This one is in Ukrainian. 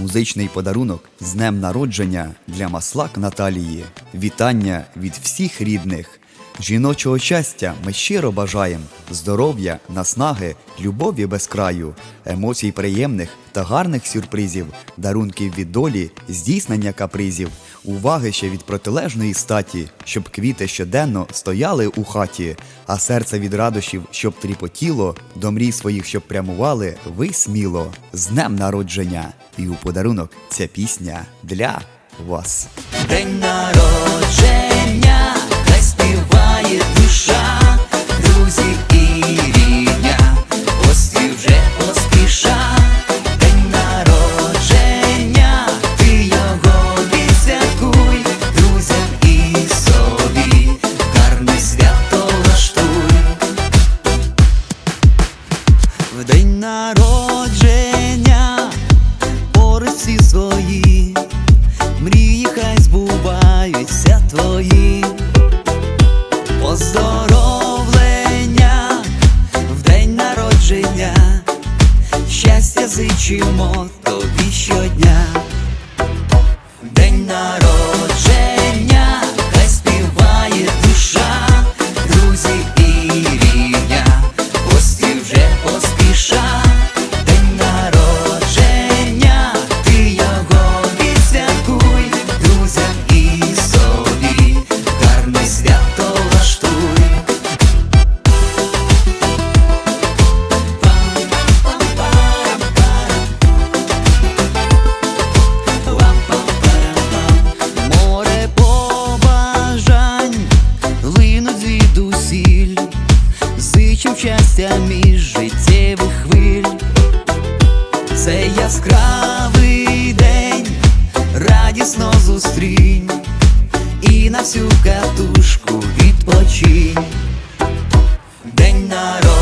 Музичний подарунок з днем народження для маслак Наталії. Вітання від всіх рідних. Жіночого щастя ми щиро бажаємо здоров'я, наснаги, любові без краю, емоцій приємних та гарних сюрпризів, дарунків від долі, здійснення капризів, уваги ще від протилежної статі, щоб квіти щоденно стояли у хаті, а серце від радощів, щоб тріпотіло, до мрій своїх, щоб прямували, ви сміло, з днем народження, і у подарунок ця пісня для вас. День народження, хай співає В день народження, пори всі свої. Мрії хай збуваються твої Поздоровлення в день народження, щастя зичимо тобі щодня. Яскравий день, радісно зустрінь і на всю катушку відпочинь. День народження